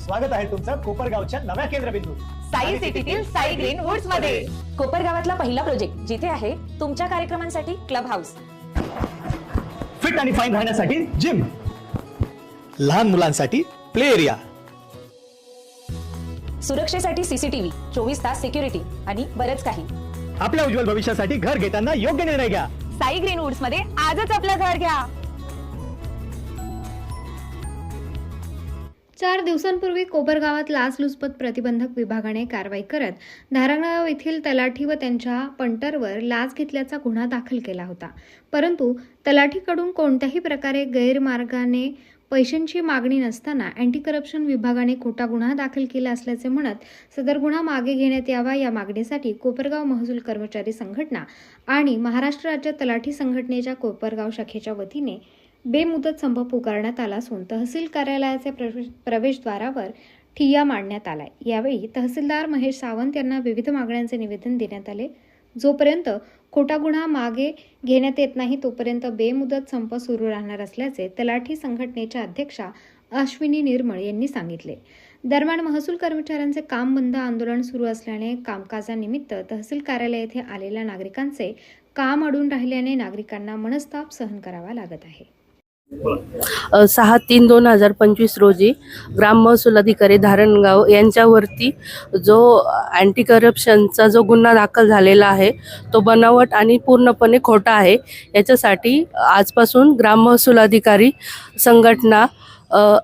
स्वागत आहे तुमचं कोपरगावच्या नव्या केंद्रबिंदू. साई सिटीतील साई ग्रीन वुड्समध्ये कोपरगावातला पहिला प्रोजेक्ट जिथे आहे तुमच्या कार्यक्रमांसाठी क्लब हाऊस फिट आणि फाईन राहण्यासाठी जिम लहान मुलांसाठी प्ले एरिया सुरक्षेसाठी सीसीटीव्ही चोवीस तास सिक्युरिटी आणि बरंच काही. आपल्या उज्ज्वल भविष्यासाठी घर घेताना योग्य निर्णय घ्या. साई ग्रीन वुड्समध्ये आजच आपलं घर घ्या. चार दिवसांपूर्वी कोपरगावात लाचलुचपत प्रतिबंधक विभागाने कारवाई करत धारणगाव येथील तलाठी व त्यांच्या पंटरवर लाच घेतल्याचा गुन्हा दाखल केला होता. परंतु तलाठीकडून कोणत्याही प्रकारे गैरमार्गाने पैशांची मागणी नसताना अँटी करप्शन विभागाने खोटा गुन्हा दाखल केला असल्याचे म्हणत सदर गुन्हा मागे घेण्यात यावा या मागणीसाठी कोपरगाव महसूल कर्मचारी संघटना आणि महाराष्ट्र राज्य तलाठी संघटनेच्या कोपरगाव शाखेच्या वतीने बेमुदत संप पुकारण्यात आला असून तहसील कार्यालयाचे प्रवेश प्रवेशद्वारावर ठिय्या मांडण्यात आलाय. यावेळी तहसीलदार महेश सावंत यांना विविध मागण्यांचे निवेदन देण्यात आले. जोपर्यंत खोटा गुन्हा मागे घेण्यात येत नाही तोपर्यंत बेमुदत संप सुरू राहणार असल्याचे तलाठी संघटनेच्या अध्यक्षा अश्विनी निर्मळ यांनी सांगितले. दरम्यान महसूल कर्मचाऱ्यांचे काम बंद आंदोलन सुरू असल्याने कामकाजानिमित्त तहसील कार्यालय येथे आलेल्या नागरिकांचे काम अडून राहिल्याने नागरिकांना मनस्ताप सहन करावा लागत आहे. सहा तीन दोन हजार पंचवीस रोजी ग्राम महसूल अधिकारी धारणगाव यांच्यावरती जो अँटी करप्शनचा जो गुन्हा दाखल झालेला आहे तो बनावट आणि पूर्णपणे खोटा आहे याच्यासाठी आजपासून ग्राम महसूल अधिकारी संघटना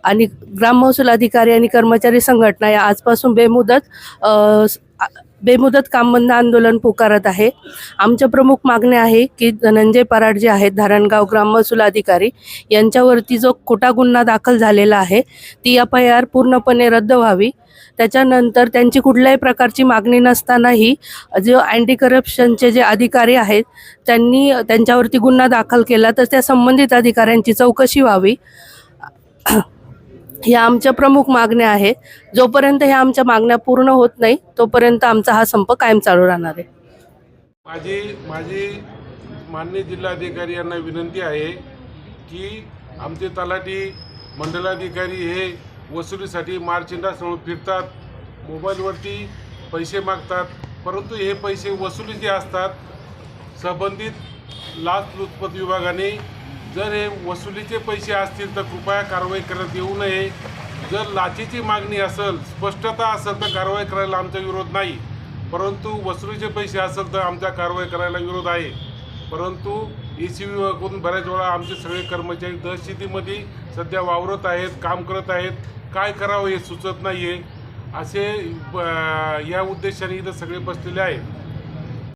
आणि ग्राम महसूल अधिकारी आणि कर्मचारी संघटना या आजपासून बेमुदत बेमुदत कामबंद आंदोलन पुकारत आहे. आमच्या प्रमुख मागण्या आहे की धनंजय पराड जे आहेत धारणगाव ग्राम महसूल अधिकारी यांच्यावरती जो खोटा गुन्हा दाखल झालेला आहे ती एफ आय आर पूर्णपणे रद्द व्हावी. त्याच्यानंतर त्यांची कुठल्याही प्रकारची मागणी नसतानाही जो अँटी करप्शनचे जे अधिकारी आहेत त्यांनी त्यांच्यावरती गुन्हा दाखल केला तर त्या संबंधित अधिकाऱ्यांची चौकशी व्हावी. ह्या आमच्या प्रमुख मागण्या आहेत. जोपर्यंत ह्या आमच्या मागण्या पूर्ण होत नाही तोपर्यंत आमचा हा संप कायम चालू राहणार आहे. माझी माझी माननीय जिल्हाधिकारी यांना विनंती आहे की आमचे तलाठी मंडलाधिकारी हे वसुलीसाठी मारचिंडासमोर फिरतात मोबाईलवरती पैसे मागतात परंतु हे पैसे वसुली जे असतात संबंधित लाचलुचपत विभागाने जर हे वसुलीचे पैसे असतील तर कृपया कारवाई करत येऊ नये. जर लाचेची मागणी असेल स्पष्टता असेल तर कारवाई करायला आमचा विरोध नाही. परंतु वसुलीचे पैसे असेल तर आमच्या कारवाई करायला विरोध आहे. परंतु ए सी विभागाकडून बऱ्याच वेळा आमचे सगळे कर्मचारी दहशतीमध्ये सध्या वावरत आहेत काम करत आहेत. काय करावं हे सुचत नाही आहे असे ब- या उद्देशाने इथं सगळे बसलेले आहेत.